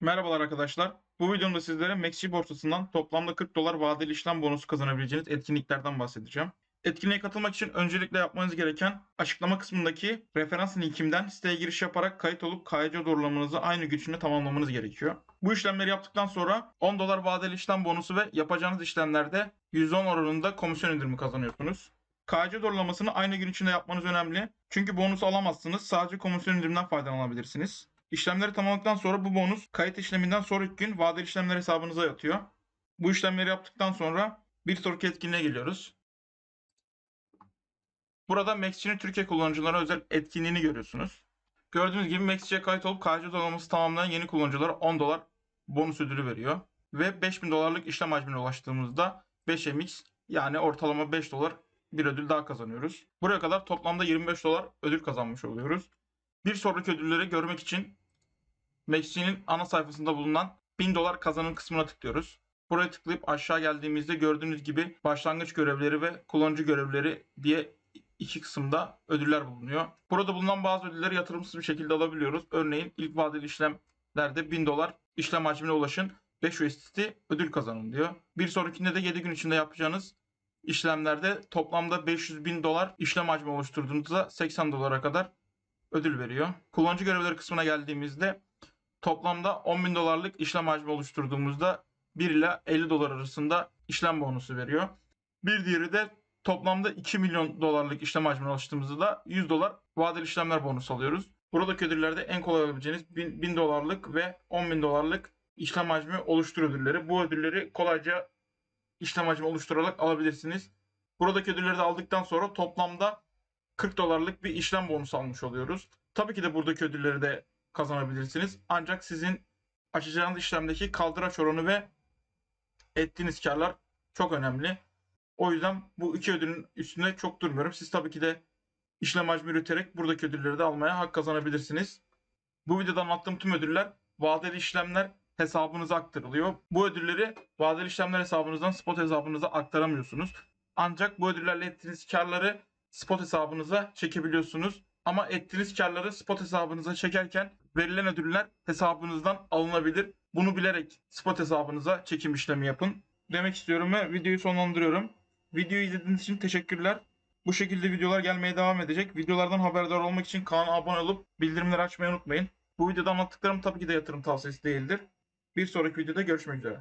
Merhabalar arkadaşlar. Bu videomda sizlere Maxi borsasından toplamda 40 dolar vadeli işlem bonusu kazanabileceğiniz etkinliklerden bahsedeceğim. Etkinliğe katılmak için öncelikle yapmanız gereken açıklama kısmındaki referans linkimden siteye giriş yaparak kayıt olup KYC doğrulamanızı aynı gün içinde tamamlamanız gerekiyor. Bu işlemleri yaptıktan sonra 10 dolar vadeli işlem bonusu ve yapacağınız işlemlerde %10 oranında komisyon indirimi kazanıyorsunuz. KYC doğrulamasını aynı gün içinde yapmanız önemli. Çünkü bonus alamazsınız. Sadece komisyon indiriminden faydalanabilirsiniz. İşlemleri tamamladıktan sonra bu bonus kayıt işleminden sonraki gün vadeli işlemler hesabınıza yatıyor. Bu işlemleri yaptıktan sonra bir sonraki etkinliğe geliyoruz. Burada Maxchi'nin Türkiye kullanıcılara özel etkinliğini görüyorsunuz. Gördüğünüz gibi Maxchi'ye kayıt olup KYC doğrulaması tamamlayan yeni kullanıcılara 10 dolar bonus ödülü veriyor. Ve 5000 dolarlık işlem hacmine ulaştığımızda 5MX yani ortalama 5 dolar bir ödül daha kazanıyoruz. Buraya kadar toplamda 25 dolar ödül kazanmış oluyoruz. Bir sonraki ödülleri görmek için Maxi'nin ana sayfasında bulunan 1000 dolar kazanım kısmına tıklıyoruz. Buraya tıklayıp aşağı geldiğimizde gördüğünüz gibi başlangıç görevleri ve kullanıcı görevleri diye iki kısımda ödüller bulunuyor. Burada bulunan bazı ödülleri yatırımsız bir şekilde alabiliyoruz. Örneğin ilk vadeli işlemlerde 1000 dolar işlem hacmine ulaşın 5 USDT ödül kazanın diyor. Bir sonrakinde de 7 gün içinde yapacağınız işlemlerde toplamda 500 bin dolar işlem hacmi oluşturduğunuzda 80 dolara kadar ödül veriyor. Kullanıcı görevleri kısmına geldiğimizde toplamda 10 bin dolarlık işlem hacmi oluşturduğumuzda 1 ile 50 dolar arasında işlem bonusu veriyor. Bir diğeri de toplamda 2 milyon dolarlık işlem hacmine ulaştığımızda da 100 dolar vadeli işlemler bonusu alıyoruz. Buradaki ödüllerde en kolay alabileceğiniz 1000, 1000 dolarlık ve 10 bin dolarlık işlem hacmi oluştur ödülleri. Bu ödülleri kolayca işlem hacmi oluşturarak alabilirsiniz. Buradaki ödülleri de aldıktan sonra toplamda 40 dolarlık bir işlem bonusu almış oluyoruz. Tabii ki de buradaki ödülleri de kazanabilirsiniz. Ancak sizin açacağınız işlemdeki kaldıraç oranı ve ettiğiniz karlar çok önemli. O yüzden bu iki ödülün üstünde çok durmuyorum. Siz tabii ki de işlem hacmi üreterek buradaki ödülleri de almaya hak kazanabilirsiniz. Bu videoda anlattığım tüm ödüller vadeli işlemler hesabınıza aktarılıyor. Bu ödülleri vadeli işlemler hesabınızdan spot hesabınıza aktaramıyorsunuz. Ancak bu ödüllerle ettiğiniz karları spot hesabınıza çekebiliyorsunuz. Ama ettiğiniz karları spot hesabınıza çekerken verilen ödüller hesabınızdan alınabilir. Bunu bilerek spot hesabınıza çekim işlemi yapın. Demek istiyorum ve videoyu sonlandırıyorum. Videoyu izlediğiniz için teşekkürler. Bu şekilde videolar gelmeye devam edecek. Videolardan haberdar olmak için kanala abone olup bildirimleri açmayı unutmayın. Bu videoda anlattıklarım tabii ki de yatırım tavsiyesi değildir. Bir sonraki videoda görüşmek üzere.